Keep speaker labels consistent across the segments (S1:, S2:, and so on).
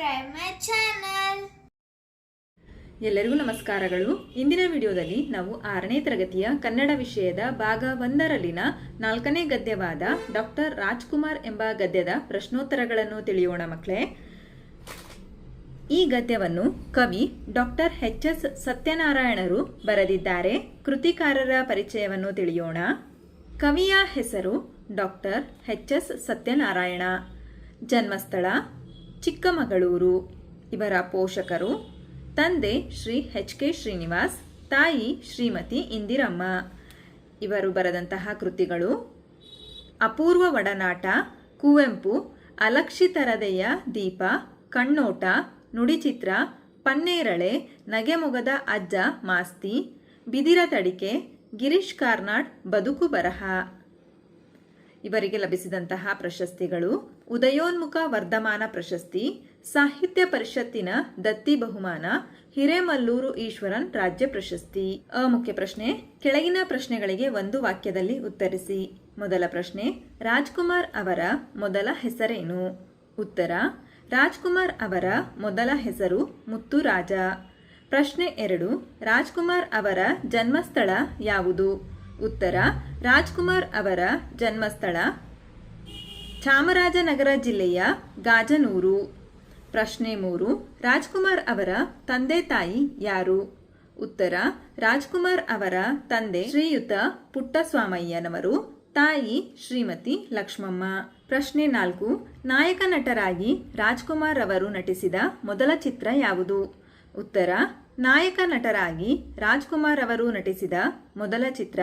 S1: subscribe.
S2: ಎಲ್ಲರಿಗೂ ನಮಸ್ಕಾರಗಳು. ಇಂದಿನ ವಿಡಿಯೋದಲ್ಲಿ ನಾವು ಆರನೇ ತರಗತಿಯ ಕನ್ನಡ ವಿಷಯದ ಭಾಗ ಒಂದರಲ್ಲಿನ ನಾಲ್ಕನೇ ಗದ್ಯವಾದ ಡಾಕ್ಟರ್ ರಾಜ್ಕುಮಾರ್ ಎಂಬ ಗದ್ಯದ ಪ್ರಶ್ನೋತ್ತರಗಳನ್ನು ತಿಳಿಯೋಣ ಮಕ್ಕಳೇ. ಈ ಗದ್ಯವನ್ನು ಕವಿ ಡಾಕ್ಟರ್ ಎಚ್ ಎಸ್ ಸತ್ಯನಾರಾಯಣರು ಬರೆದಿದ್ದಾರೆ. ಕೃತಿಕಾರರ ಪರಿಚಯವನ್ನು ತಿಳಿಯೋಣ. ಕವಿಯ ಹೆಸರು ಡಾಕ್ಟರ್ ಎಚ್ ಎಸ್ ಸತ್ಯನಾರಾಯಣ. ಜನ್ಮಸ್ಥಳ ಚಿಕ್ಕಮಗಳೂರು. ಇವರ ಪೋಷಕರು ತಂದೆ ಶ್ರೀ ಎಚ್ ಕೆ ಶ್ರೀನಿವಾಸ್, ತಾಯಿ ಶ್ರೀಮತಿ ಇಂದಿರಮ್ಮ. ಇವರು ಬರೆದಂತಹ ಕೃತಿಗಳು ಅಪೂರ್ವ ಒಡನಾಟ, ಕುವೆಂಪು, ಅಲಕ್ಷಿತರದೆಯ ದೀಪ, ಕಣ್ಣೋಟ ನುಡಿಚಿತ್ರ ಪನ್ನೇರಳೆ, ನಗೆಮೊಗದ ಅಜ್ಜ ಮಾಸ್ತಿ, ಬಿದಿರ ತಡಿಕೆ, ಗಿರೀಶ್ ಕಾರ್ನಾಡ್ ಬದುಕು ಬರಹ. ಇವರಿಗೆ ಲಭಿಸಿದಂತಹ ಪ್ರಶಸ್ತಿಗಳು ಉದಯೋನ್ಮುಖ ವರ್ಧಮಾನ ಪ್ರಶಸ್ತಿ, ಸಾಹಿತ್ಯ ಪರಿಷತ್ತಿನ ದತ್ತಿ ಬಹುಮಾನ, ಹಿರೇಮಲ್ಲೂರು ಈಶ್ವರನ್ ರಾಜ್ಯ ಪ್ರಶಸ್ತಿ. ಅಮುಖ್ಯ ಮುಖ್ಯ ಪ್ರಶ್ನೆ, ಕೆಳಗಿನ ಪ್ರಶ್ನೆಗಳಿಗೆ ಒಂದು ವಾಕ್ಯದಲ್ಲಿ ಉತ್ತರಿಸಿ. ಮೊದಲ ಪ್ರಶ್ನೆ, ರಾಜ್ಕುಮಾರ್ ಅವರ ಮೊದಲ ಹೆಸರೇನು? ಉತ್ತರ, ರಾಜ್ಕುಮಾರ್ ಅವರ ಮೊದಲ ಹೆಸರು ಮುತ್ತುರಾಜ. ಪ್ರಶ್ನೆ ಎರಡು, ರಾಜ್ಕುಮಾರ್ ಅವರ ಜನ್ಮಸ್ಥಳ ಯಾವುದು? ಉತ್ತರ, ರಾಜ್ಕುಮಾರ್ ಅವರ ಜನ್ಮಸ್ಥಳ, ಚಾಮರಾಜನಗರ ಜಿಲ್ಲೆಯ ಗಾಜನೂರು. ಪ್ರಶ್ನೆ ಮೂರು, ರಾಜ್ಕುಮಾರ್ ಅವರ ತಂದೆ ತಾಯಿ ಯಾರು? ಉತ್ತರ, ರಾಜ್ಕುಮಾರ್ ಅವರ ತಂದೆ ಶ್ರೀಯುತ ಪುಟ್ಟಸ್ವಾಮಯ್ಯನವರು, ತಾಯಿ ಶ್ರೀಮತಿ ಲಕ್ಷ್ಮಮ್ಮ. ಪ್ರಶ್ನೆ ನಾಲ್ಕು, ನಾಯಕ ನಟರಾಗಿ ರಾಜ್ಕುಮಾರ್ ಅವರು ನಟಿಸಿದ ಮೊದಲ ಚಿತ್ರ ಯಾವುದು? ಉತ್ತರ ನಾಯಕ ನಟರಾಗಿ ರಾಜ್ಕುಮಾರ್ ಅವರು ನಟಿಸಿದ ಮೊದಲ ಚಿತ್ರ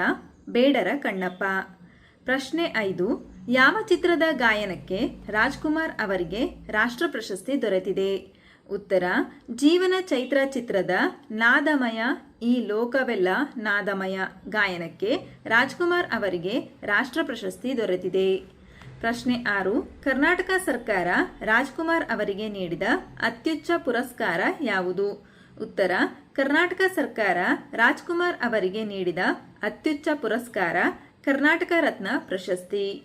S2: ಬೇಡರ ಕಣ್ಣಪ್ಪ. ಪ್ರಶ್ನೆ ಐದು, ಯಾವ ಚಿತ್ರದ ಗಾಯನಕ್ಕೆ ರಾಜ್ಕುಮಾರ್ ಅವರಿಗೆ ರಾಷ್ಟ್ರ ಪ್ರಶಸ್ತಿ ದೊರೆತಿದೆ? ಉತ್ತರ, ಜೀವನ ಚೈತ್ರ ಚಿತ್ರದ ನಾದಮಯ, ಈ ಲೋಕವೆಲ್ಲ ನಾದಮಯ ಗಾಯನಕ್ಕೆ ರಾಜ್ಕುಮಾರ್ ಅವರಿಗೆ ರಾಷ್ಟ್ರ ಪ್ರಶಸ್ತಿ ದೊರೆತಿದೆ. ಪ್ರಶ್ನೆ ಆರು, ಕರ್ನಾಟಕ ಸರ್ಕಾರ ರಾಜ್ಕುಮಾರ್ ಅವರಿಗೆ ನೀಡಿದ ಅತ್ಯುಚ್ಚ ಪುರಸ್ಕಾರ ಯಾವುದು? ಉತ್ತರ, ಕರ್ನಾಟಕ ಸರ್ಕಾರ ರಾಜ್ಕುಮಾರ್ ಅವರಿಗೆ ನೀಡಿದ ಅತ್ಯುಚ್ಚ ಪುರಸ್ಕಾರ, ಕರ್ನಾಟಕ ರತ್ನ ಪ್ರಶಸ್ತಿ.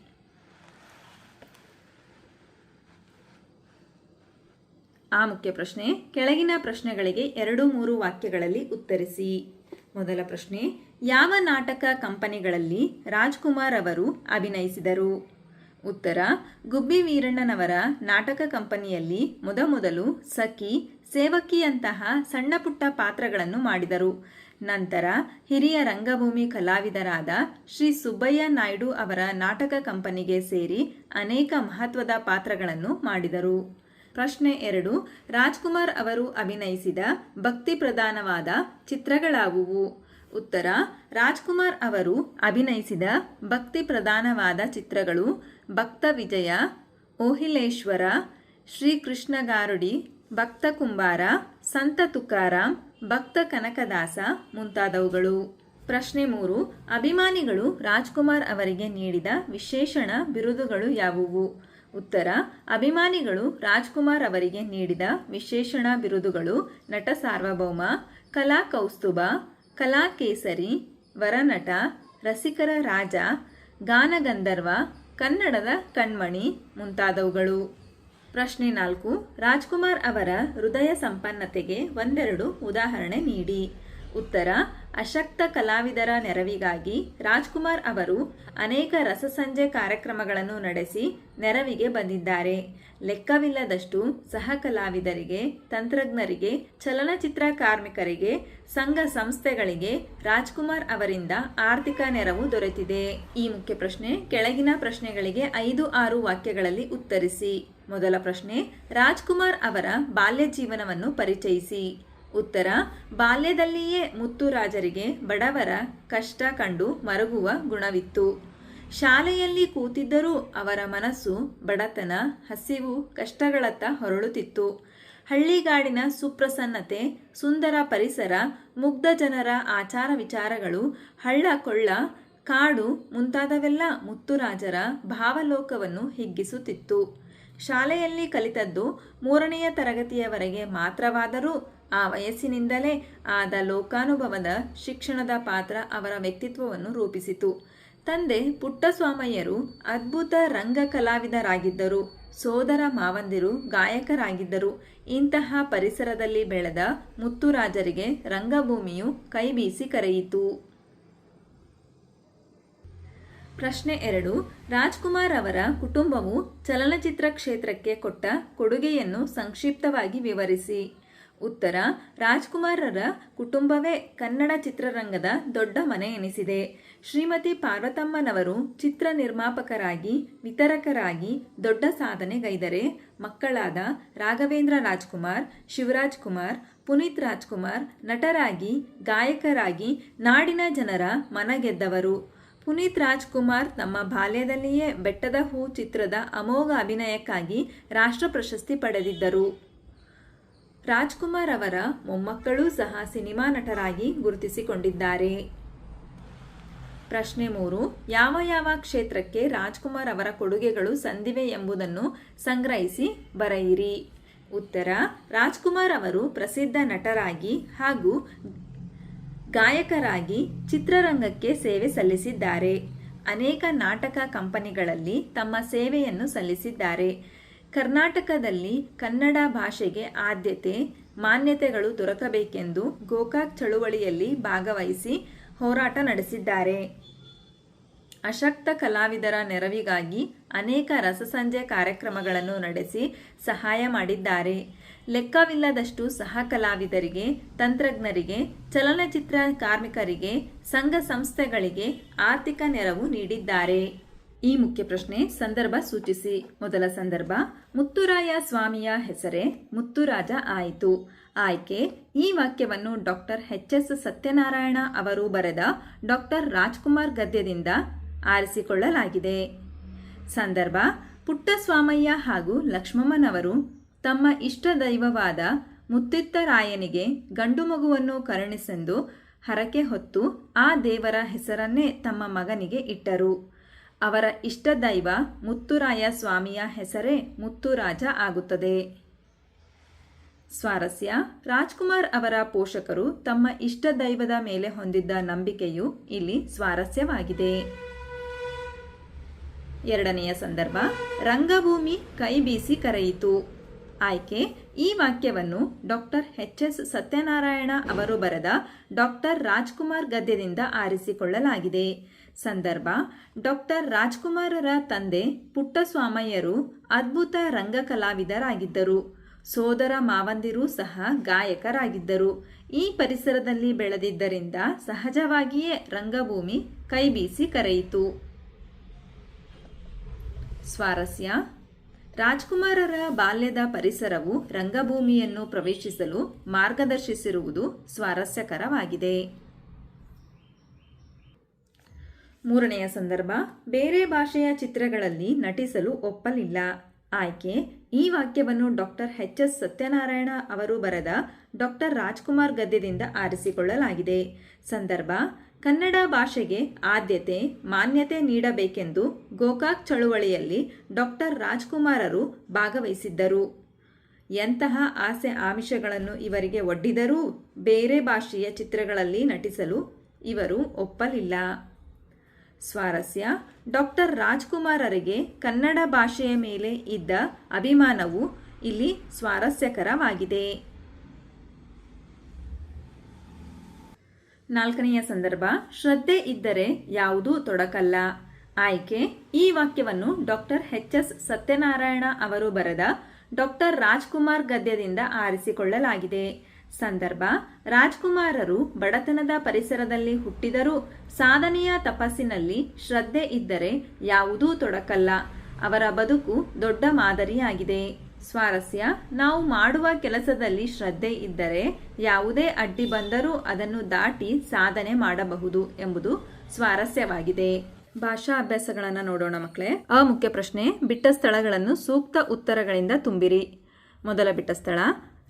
S2: ಆ ಮುಖ್ಯ ಪ್ರಶ್ನೆ, ಕೆಳಗಿನ ಪ್ರಶ್ನೆಗಳಿಗೆ ಎರಡು ಮೂರು ವಾಕ್ಯಗಳಲ್ಲಿ ಉತ್ತರಿಸಿ. ಮೊದಲ ಪ್ರಶ್ನೆ, ಯಾವ ನಾಟಕ ಕಂಪನಿಗಳಲ್ಲಿ ರಾಜ್ಕುಮಾರ್ ಅವರು ಅಭಿನಯಿಸಿದರು? ಉತ್ತರ, ಗುಬ್ಬಿ ವೀರಣ್ಣನವರ ನಾಟಕ ಕಂಪನಿಯಲ್ಲಿ ಮೊದಮೊದಲು ಸಖಿ ಸೇವಕಿಯಂತಹ ಸಣ್ಣ ಪುಟ್ಟ ಪಾತ್ರಗಳನ್ನು ಮಾಡಿದರು. ನಂತರ ಹಿರಿಯ ರಂಗಭೂಮಿ ಕಲಾವಿದರಾದ ಶ್ರೀ ಸುಬ್ಬಯ್ಯ ನಾಯ್ಡು ಅವರ ನಾಟಕ ಕಂಪನಿಗೆ ಸೇರಿ ಅನೇಕ ಮಹತ್ವದ ಪಾತ್ರಗಳನ್ನು ಮಾಡಿದರು. ಪ್ರಶ್ನೆ ಎರಡು, ರಾಜ್ಕುಮಾರ್ ಅವರು ಅಭಿನಯಿಸಿದ ಭಕ್ತಿ ಪ್ರಧಾನವಾದ ಚಿತ್ರಗಳಾವುವು? ಉತ್ತರ, ರಾಜ್ಕುಮಾರ್ ಅವರು ಅಭಿನಯಿಸಿದ ಭಕ್ತಿ ಪ್ರಧಾನವಾದ ಚಿತ್ರಗಳು ಭಕ್ತ ವಿಜಯ, ಓಹಿಲೇಶ್ವರ, ಶ್ರೀಕೃಷ್ಣಗಾರುಡಿ ಭಕ್ತ ಕುಂಬಾರ, ಸಂತ ತುಕಾರಾಮ್ ಭಕ್ತ ಕನಕದಾಸ ಮುಂತಾದವುಗಳು. ಪ್ರಶ್ನೆ ಮೂರು, ಅಭಿಮಾನಿಗಳು ರಾಜ್ಕುಮಾರ್ ಅವರಿಗೆ ನೀಡಿದ ವಿಶೇಷಣ ಬಿರುದುಗಳು ಯಾವುವು? ಉತ್ತರ, ಅಭಿಮಾನಿಗಳು ರಾಜ್ಕುಮಾರ್ ಅವರಿಗೆ ನೀಡಿದ ವಿಶೇಷಣ ಬಿರುದುಗಳು ನಟ ಸಾರ್ವಭೌಮ, ಕಲಾ ಕೌಸ್ತುಭ, ಕಲಾ ಕೇಸರಿ, ವರನಟ, ರಸಿಕರ ರಾಜ, ಗಾನಗಂಧರ್ವ, ಕನ್ನಡದ ಕಣ್ಮಣಿ ಮುಂತಾದವುಗಳು. ಪ್ರಶ್ನೆ ನಾಲ್ಕು. ರಾಜ್ಕುಮಾರ್ ಅವರ ಹೃದಯ ಸಂಪನ್ನತೆಗೆ ಒಂದೆರಡು ಉದಾಹರಣೆ ನೀಡಿ. ಉತ್ತರ, ಅಶಕ್ತ ಕಲಾವಿದರ ನೆರವಿಗಾಗಿ ರಾಜ್ಕುಮಾರ್ ಅವರು ಅನೇಕ ರಸಸಂಜೆ ಕಾರ್ಯಕ್ರಮಗಳನ್ನು ನಡೆಸಿ ನೆರವಿಗೆ ಬಂದಿದ್ದಾರೆ. ಲೆಕ್ಕವಿಲ್ಲದಷ್ಟು ಸಹ ಕಲಾವಿದರಿಗೆ, ತಂತ್ರಜ್ಞರಿಗೆ, ಚಲನಚಿತ್ರ ಕಾರ್ಮಿಕರಿಗೆ, ಸಂಘ ಸಂಸ್ಥೆಗಳಿಗೆ ರಾಜ್ಕುಮಾರ್ ಅವರಿಂದ ಆರ್ಥಿಕ ನೆರವು ದೊರೆತಿದೆ. ಈ ಮುಖ್ಯ ಪ್ರಶ್ನೆ, ಕೆಳಗಿನ ಪ್ರಶ್ನೆಗಳಿಗೆ ಐದು ಆರು ವಾಕ್ಯಗಳಲ್ಲಿ ಉತ್ತರಿಸಿ. ಮೊದಲ ಪ್ರಶ್ನೆ, ರಾಜ್ಕುಮಾರ್ ಅವರ ಬಾಲ್ಯ ಜೀವನವನ್ನು ಪರಿಚಯಿಸಿ. ಉತ್ತರ, ಬಾಲ್ಯದಲ್ಲಿಯೇ ಮುತ್ತುರಾಜರಿಗೆ ಬಡವರ ಕಷ್ಟ ಕಂಡು ಮರಗುವ ಗುಣವಿತ್ತು. ಶಾಲೆಯಲ್ಲಿ ಕೂತಿದ್ದರೂ ಅವರ ಮನಸ್ಸು, ಬಡತನ, ಹಸಿವು, ಕಷ್ಟಗಳತ್ತ ಹೊರಳುತ್ತಿತ್ತು. ಹಳ್ಳಿಗಾಡಿನ ಸುಪ್ರಸನ್ನತೆ, ಸುಂದರ ಪರಿಸರ, ಮುಗ್ಧ ಜನರ ಆಚಾರ ವಿಚಾರಗಳು, ಹಳ್ಳ ಕೊಳ್ಳ, ಕಾಡು ಮುಂತಾದವೆಲ್ಲ ಮುತ್ತುರಾಜರ ಭಾವಲೋಕವನ್ನು ಹಿಗ್ಗಿಸುತ್ತಿತ್ತು. ಶಾಲೆಯಲ್ಲಿ ಕಲಿತದ್ದು ಮೂರನೆಯ ತರಗತಿಯವರೆಗೆ ಮಾತ್ರವಾದರೂ ಆ ವಯಸ್ಸಿನಿಂದಲೇ ಆದ ಲೋಕಾನುಭವದ ಶಿಕ್ಷಣದ ಪಾತ್ರ ಅವರ ವ್ಯಕ್ತಿತ್ವವನ್ನು ರೂಪಿಸಿತು. ತಂದೆ ಪುಟ್ಟಸ್ವಾಮಯ್ಯರು ಅದ್ಭುತ ರಂಗ ಕಲಾವಿದರಾಗಿದ್ದರು ಸೋದರ ಮಾವಂದಿರು ಗಾಯಕರಾಗಿದ್ದರು. ಇಂತಹ ಪರಿಸರದಲ್ಲಿ ಬೆಳೆದ ಮುತ್ತುರಾಜರಿಗೆ ರಂಗಭೂಮಿಯು ಕೈಬೀಸಿ ಕರೆಯಿತು. ಪ್ರಶ್ನೆ ಎರಡು. ರಾಜ್ಕುಮಾರ್ ಅವರ ಕುಟುಂಬವು ಚಲನಚಿತ್ರ ಕ್ಷೇತ್ರಕ್ಕೆ ಕೊಟ್ಟ ಕೊಡುಗೆಯನ್ನು ಸಂಕ್ಷಿಪ್ತವಾಗಿ ವಿವರಿಸಿ. ಉತ್ತರ. ರಾಜ್ಕುಮಾರರ ಕುಟುಂಬವೇ ಕನ್ನಡ ಚಿತ್ರರಂಗದ ದೊಡ್ಡ ಮನೆ ಎನಿಸಿದೆ. ಶ್ರೀಮತಿ ಪಾರ್ವತಮ್ಮನವರು ಚಿತ್ರ ನಿರ್ಮಾಪಕರಾಗಿ, ವಿತರಕರಾಗಿ ದೊಡ್ಡ ಸಾಧನೆಗೈದರೆ ಮಕ್ಕಳಾದ ರಾಘವೇಂದ್ರ ರಾಜ್ಕುಮಾರ್, ಶಿವರಾಜ್ ಕುಮಾರ್, ಪುನೀತ್ ರಾಜ್ಕುಮಾರ್ ನಟರಾಗಿ, ಗಾಯಕರಾಗಿ ನಾಡಿನ ಜನರ ಮನಗೆದ್ದವರು ಪುನೀತ್ ರಾಜ್ಕುಮಾರ್ ತಮ್ಮ ಬಾಲ್ಯದಲ್ಲಿಯೇ ಬೆಟ್ಟದ ಹೂ ಚಿತ್ರದ ಅಮೋಘ ಅಭಿನಯಕ್ಕಾಗಿ ರಾಷ್ಟ್ರ ಪ್ರಶಸ್ತಿ ಪಡೆದಿದ್ದರು. ರಾಜ್ಕುಮಾರ್ ಅವರ ಮೊಮ್ಮಕ್ಕಳೂ ಸಹ ಸಿನಿಮಾ ನಟರಾಗಿ ಗುರುತಿಸಿಕೊಂಡಿದ್ದಾರೆ. ಪ್ರಶ್ನೆ ಮೂರು, ಯಾವ ಯಾವ ಕ್ಷೇತ್ರಕ್ಕೆ ರಾಜ್ಕುಮಾರ್ ಅವರ ಕೊಡುಗೆಗಳು ಸಂದಿವೆ ಎಂಬುದನ್ನು ಸಂಗ್ರಹಿಸಿ ಬರೆಯಿರಿ. ಉತ್ತರ, ರಾಜ್ಕುಮಾರ್ ಅವರು ಪ್ರಸಿದ್ಧ ನಟರಾಗಿ ಹಾಗೂ ಗಾಯಕರಾಗಿ ಚಿತ್ರರಂಗಕ್ಕೆ ಸೇವೆ ಸಲ್ಲಿಸಿದ್ದಾರೆ. ಅನೇಕ ನಾಟಕ ಕಂಪನಿಗಳಲ್ಲಿ ತಮ್ಮ ಸೇವೆಯನ್ನು ಸಲ್ಲಿಸಿದ್ದಾರೆ. ಕರ್ನಾಟಕದಲ್ಲಿ ಕನ್ನಡ ಭಾಷೆಗೆ ಆದ್ಯತೆ, ಮಾನ್ಯತೆಗಳು ದೊರಕಬೇಕೆಂದು ಗೋಕಾಕ್ ಚಳುವಳಿಯಲ್ಲಿ ಭಾಗವಹಿಸಿ ಹೋರಾಟ ನಡೆಸಿದ್ದಾರೆ. ಅಶಕ್ತ ಕಲಾವಿದರ ನೆರವಿಗಾಗಿ ಅನೇಕ ರಸಸಂಜೆ ಕಾರ್ಯಕ್ರಮಗಳನ್ನು ನಡೆಸಿ ಸಹಾಯ ಮಾಡಿದ್ದಾರೆ. ಲೆಕ್ಕವಿಲ್ಲದಷ್ಟು ಸಹ ಕಲಾವಿದರಿಗೆ ತಂತ್ರಜ್ಞರಿಗೆ, ಚಲನಚಿತ್ರ ಕಾರ್ಮಿಕರಿಗೆ, ಸಂಘ ಸಂಸ್ಥೆಗಳಿಗೆ ಆರ್ಥಿಕ ನೆರವು ನೀಡಿದ್ದಾರೆ. ಈ ಮುಖ್ಯ ಪ್ರಶ್ನೆ ಸಂದರ್ಭ ಸೂಚಿಸಿ. ಮೊದಲ ಸಂದರ್ಭ, ಮುತ್ತುರಾಯ ಸ್ವಾಮಿಯ ಹೆಸರೇ ಮುತ್ತುರಾಜ ಆಯಿತು. ಆಯ್ಕೆ, ಈ ವಾಕ್ಯವನ್ನು ಡಾಕ್ಟರ್ ಎಚ್ ಎಸ್ ಸತ್ಯನಾರಾಯಣ ಅವರು ಬರೆದ ಡಾಕ್ಟರ್ ರಾಜ್ಕುಮಾರ್ ಗದ್ಯದಿಂದ ಆರಿಸಿಕೊಳ್ಳಲಾಗಿದೆ. ಸಂದರ್ಭ, ಪುಟ್ಟಸ್ವಾಮಯ್ಯ ಹಾಗೂ ಲಕ್ಷ್ಮಮ್ಮನವರು ತಮ್ಮ ಇಷ್ಟ ದೈವವಾದ ಮುತ್ತಿತ್ತರಾಯನಿಗೆ ಗಂಡು ಮಗುವನ್ನು ಕರುಣಿಸೆಂದು ಹರಕೆ ಹೊತ್ತು ಆ ದೇವರ ಹೆಸರನ್ನೇ ತಮ್ಮ ಮಗನಿಗೆ ಇಟ್ಟರು. ಅವರ ಇಷ್ಟ ದೈವ ಮುತ್ತುರಾಯ ಸ್ವಾಮಿಯ ಹೆಸರೇ ಮುತ್ತುರಾಜ ಆಗುತ್ತದೆ. ಸ್ವಾರಸ್ಯ, ರಾಜ್ಕುಮಾರ್ ಅವರ ಪೋಷಕರು ತಮ್ಮ ಇಷ್ಟ ದೈವದ ಮೇಲೆ ಹೊಂದಿದ್ದ ನಂಬಿಕೆಯು ಇಲ್ಲಿ ಸ್ವಾರಸ್ಯವಾಗಿದೆ. ಎರಡನೆಯ ಸಂದರ್ಭ, ರಂಗಭೂಮಿ ಕೈ ಬೀಸಿ ಕರೆಯಿತು. ಆಯ್ಕೆ. ಈ ವಾಕ್ಯವನ್ನು ಡಾಕ್ಟರ್ ಎಚ್ ಎಸ್ ಸತ್ಯನಾರಾಯಣ ಅವರು ಬರೆದ ಡಾಕ್ಟರ್ ರಾಜ್ಕುಮಾರ್ ಗದ್ಯದಿಂದ ಆರಿಸಿಕೊಳ್ಳಲಾಗಿದೆ. ಸಂದರ್ಭ, ಡಾಕ್ಟರ್ ರಾಜ್ಕುಮಾರರ ತಂದೆ ಪುಟ್ಟಸ್ವಾಮಯ್ಯರು ಅದ್ಭುತ ರಂಗ ಕಲಾವಿದರಾಗಿದ್ದರು ಸೋದರ ಮಾವಂದಿರೂ ಸಹ ಗಾಯಕರಾಗಿದ್ದರು. ಈ ಪರಿಸರದಲ್ಲಿ ಬೆಳೆದಿದ್ದರಿಂದ ಸಹಜವಾಗಿಯೇ ರಂಗಭೂಮಿ ಕೈಬೀಸಿ ಕರೆಯಿತು. ಸ್ವಾರಸ್ಯ ರಾಜ್ಕುಮಾರರ ಬಾಲ್ಯದ ಪರಿಸರವು ರಂಗಭೂಮಿಯನ್ನು ಪ್ರವೇಶಿಸಲು ಮಾರ್ಗದರ್ಶಿಸಿರುವುದು ಸ್ವಾರಸ್ಯಕರವಾಗಿದೆ. ಮೂರನೆಯ ಸಂದರ್ಭ ಬೇರೆ ಭಾಷೆಯ ಚಿತ್ರಗಳಲ್ಲಿ ನಟಿಸಲು ಒಪ್ಪಲಿಲ್ಲ. ಆಯ್ಕೆ. ಈ ವಾಕ್ಯವನ್ನು ಡಾಕ್ಟರ್ ಎಚ್ ಎಸ್ ಸತ್ಯನಾರಾಯಣ ಅವರು ಬರೆದ ಡಾಕ್ಟರ್ ರಾಜ್ಕುಮಾರ್ ಗದ್ಯದಿಂದ ಆರಿಸಿಕೊಳ್ಳಲಾಗಿದೆ. ಸಂದರ್ಭ, ಕನ್ನಡ ಭಾಷೆಗೆ ಆದ್ಯತೆ, ಮಾನ್ಯತೆ ನೀಡಬೇಕೆಂದು ಗೋಕಾಕ್ ಚಳುವಳಿಯಲ್ಲಿ ಡಾಕ್ಟರ್ ರಾಜ್ಕುಮಾರರು ಭಾಗವಹಿಸಿದ್ದರು. ಎಂತಹ ಆಸೆ ಆಮಿಷಗಳನ್ನು ಇವರಿಗೆ ಒಡ್ಡಿದರೂ ಬೇರೆ ಭಾಷೆಯ ಚಿತ್ರಗಳಲ್ಲಿ ನಟಿಸಲು ಇವರು ಒಪ್ಪಲಿಲ್ಲ. ಸ್ವಾರಸ್ಯ. ಡಾಕ್ಟರ್ ರಾಜ್ಕುಮಾರರಿಗೆ ಕನ್ನಡ ಭಾಷೆಯ ಮೇಲೆ ಇದ್ದ ಅಭಿಮಾನವು ಇಲ್ಲಿ ಸ್ವಾರಸ್ಯಕರವಾಗಿದೆ. ನಾಲ್ಕನೆಯ ಸಂದರ್ಭ. ಶ್ರದ್ಧೆ ಇದ್ದರೆ ಯಾವುದೂ ತೊಡಕಲ್ಲ. ಆಯ್ಕೆ. ಈ ವಾಕ್ಯವನ್ನು ಡಾಕ್ಟರ್ ಎಚ್ ಎಸ್ ಸತ್ಯನಾರಾಯಣ ಅವರು ಬರೆದ ಡಾಕ್ಟರ್ ರಾಜ್ಕುಮಾರ್ ಗದ್ಯದಿಂದ ಆರಿಸಿಕೊಳ್ಳಲಾಗಿದೆ. ಸಂದರ್ಭ, ರಾಜ್ಕುಮಾರರು ಬಡತನದ ಪರಿಸರದಲ್ಲಿ ಹುಟ್ಟಿದರೂ ಸಾಧನೆಯ ತಪಸ್ಸಿನಲ್ಲಿ ಶ್ರದ್ಧೆ ಇದ್ದರೆ ಯಾವುದೂ ತೊಡಕಲ್ಲ. ಅವರ ಬದುಕು ದೊಡ್ಡ ಮಾದರಿಯಾಗಿದೆ. ಸ್ವಾರಸ್ಯ, ನಾವು ಮಾಡುವ ಕೆಲಸದಲ್ಲಿ ಶ್ರದ್ಧೆ ಇದ್ದರೆ ಯಾವುದೇ ಅಡ್ಡಿ ಬಂದರೂ ಅದನ್ನು ದಾಟಿ ಸಾಧನೆ ಮಾಡಬಹುದು ಎಂಬುದು ಸ್ವಾರಸ್ಯವಾಗಿದೆ. ಭಾಷಾ ಅಭ್ಯಾಸಗಳನ್ನು ನೋಡೋಣ ಮಕ್ಕಳೇ ಅ ಮುಖ್ಯ ಪ್ರಶ್ನೆ, ಬಿಟ್ಟ ಸ್ಥಳಗಳನ್ನು ಸೂಕ್ತ ಉತ್ತರಗಳಿಂದ ತುಂಬಿರಿ. ಮೊದಲ ಬಿಟ್ಟ ಸ್ಥಳ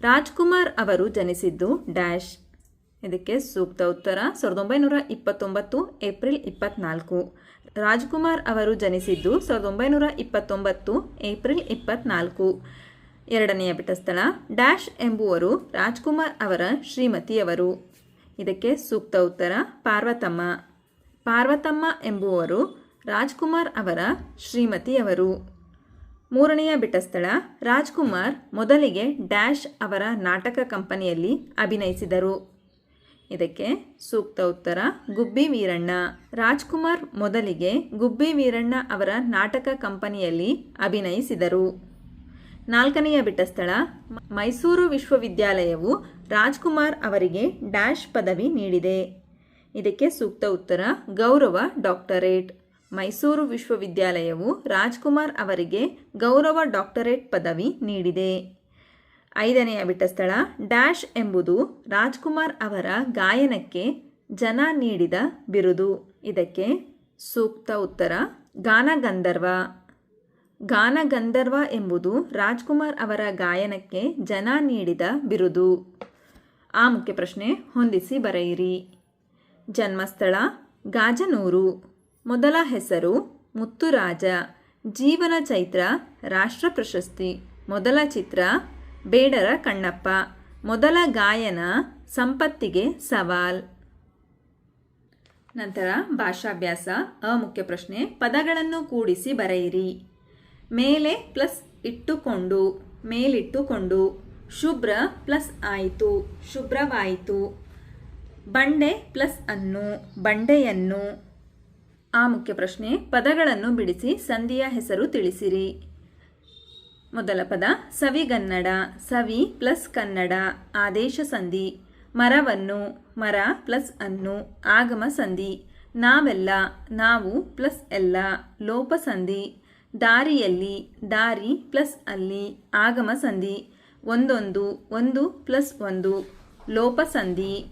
S2: ರಾಜ್ಕುಮಾರ್ ಅವರು ಜನಿಸಿದ್ದು ಡ್ಯಾಶ್. ಇದಕ್ಕೆ ಸೂಕ್ತ ಉತ್ತರ, ಸಾವಿರದ ಒಂಬೈನೂರ ಇಪ್ಪತ್ತೊಂಬತ್ತು, ಏಪ್ರಿಲ್ ಇಪ್ಪತ್ನಾಲ್ಕು. ರಾಜ್ಕುಮಾರ್ ಅವರು ಜನಿಸಿದ್ದು ಸಾವಿರದ ಒಂಬೈನೂರ ಇಪ್ಪತ್ತೊಂಬತ್ತು, ಏಪ್ರಿಲ್ ಇಪ್ಪತ್ನಾಲ್ಕು. ಎರಡನೆಯ ಬಿಟ್ಟಸ್ಥಳ, ಡ್ಯಾಶ್ ಎಂಬುವರು ರಾಜ್ಕುಮಾರ್ ಅವರ ಶ್ರೀಮತಿಯವರು. ಇದಕ್ಕೆ ಸೂಕ್ತ ಉತ್ತರ, ಪಾರ್ವತಮ್ಮ. ಪಾರ್ವತಮ್ಮ ಎಂಬುವರು ರಾಜ್ಕುಮಾರ್ ಅವರ ಶ್ರೀಮತಿಯವರು. ಮೂರನೆಯ ಬಿಟ್ಟಸ್ಥಳ. ರಾಜ್ಕುಮಾರ್ ಮೊದಲಿಗೆ ಡ್ಯಾಶ್ ಅವರ ನಾಟಕ ಕಂಪನಿಯಲ್ಲಿ ಅಭಿನಯಿಸಿದರು. ಇದಕ್ಕೆ ಸೂಕ್ತ ಉತ್ತರ ಗುಬ್ಬಿ ವೀರಣ್ಣ. ರಾಜ್ಕುಮಾರ್ ಮೊದಲಿಗೆ ಗುಬ್ಬಿ ವೀರಣ್ಣ ಅವರ ನಾಟಕ ಕಂಪನಿಯಲ್ಲಿ ಅಭಿನಯಿಸಿದರು. ನಾಲ್ಕನೆಯ ಬಿಟ್ಟಸ್ಥಳ ಮೈಸೂರು ವಿಶ್ವವಿದ್ಯಾಲಯವು ರಾಜ್ಕುಮಾರ್ ಅವರಿಗೆ ಡ್ಯಾಶ್ ಪದವಿ ನೀಡಿದೆ. ಇದಕ್ಕೆ ಸೂಕ್ತ ಉತ್ತರ ಗೌರವ ಡಾಕ್ಟರೇಟ್. ಮೈಸೂರು ವಿಶ್ವವಿದ್ಯಾಲಯವು ರಾಜ್ಕುಮಾರ್ ಅವರಿಗೆ ಗೌರವ ಡಾಕ್ಟರೇಟ್ ಪದವಿ ನೀಡಿದೆ. ಐದನೆಯ ಬಿಟ್ಟಸ್ಥಳ ಡ್ಯಾಶ್ ಎಂಬುದು ರಾಜ್ಕುಮಾರ್ ಅವರ ಗಾಯನಕ್ಕೆ ಜನ ನೀಡಿದ ಬಿರುದು. ಇದಕ್ಕೆ ಸೂಕ್ತ ಉತ್ತರ ಗಾನಗಂಧರ್ವ ಗಾನಗಂಧರ್ವ ಎಂಬುದು ರಾಜ್ಕುಮಾರ್ ಅವರ ಗಾಯನಕ್ಕೆ ಜನ ನೀಡಿದ ಬಿರುದು. ಆ ಮುಖ್ಯ ಪ್ರಶ್ನೆ ಹೊಂದಿಸಿ ಬರೆಯಿರಿ. ಜನ್ಮಸ್ಥಳ, ಗಾಜನೂರು. ಮೊದಲ ಹೆಸರು ಮುತ್ತುರಾಜ, ಜೀವನ ಚೈತ್ರ ರಾಷ್ಟ್ರ ಪ್ರಶಸ್ತಿ, ಮೊದಲ ಚಿತ್ರ ಬೇಡರ ಕಣ್ಣಪ್ಪ, ಮೊದಲ ಗಾಯನ ಸಂಪತ್ತಿಗೆ ಸವಾಲ್. ನಂತರ ಭಾಷಾಭ್ಯಾಸ, ಅಮುಖ್ಯ ಪ್ರಶ್ನೆ, ಪದಗಳನ್ನು ಕೂಡಿಸಿ ಬರೆಯಿರಿ. ಮೇಲೆ ಪ್ಲಸ್ ಇಟ್ಟುಕೊಂಡು, ಮೇಲಿಟ್ಟುಕೊಂಡು, ಶುಭ್ರ ಪ್ಲಸ್ ಆಯಿತು, ಶುಭ್ರವಾಯಿತು. ಬಂಡೆ ಪ್ಲಸ್ ಅನ್ನು, ಬಂಡೆಯನ್ನು ಆ ಮುಖ್ಯ ಪ್ರಶ್ನೆ, ಪದಗಳನ್ನು ಬಿಡಿಸಿ ಸಂಧಿಯ ಹೆಸರು ತಿಳಿಸಿರಿ. ಮೊದಲ ಪದ ಸವಿಗನ್ನಡ ಸವಿ ಪ್ಲಸ್ ಕನ್ನಡ, ಆದೇಶ ಸಂಧಿ, ಮರವನ್ನು, ಮರ ಪ್ಲಸ್ ಅನ್ನು, ಆಗಮ ಸಂಧಿ, ನಾವೆಲ್ಲ, ನಾವು ಪ್ಲಸ್ ಎಲ್ಲ, ಲೋಪ ಸಂಧಿ, ದಾರಿಯಲ್ಲಿ, ದಾರಿ ಪ್ಲಸ್ ಅಲ್ಲಿ, ಆಗಮ ಸಂಧಿ, ಒಂದೊಂದು, ಒಂದು ಪ್ಲಸ್ ಒಂದು, ಲೋಪ ಸಂಧಿ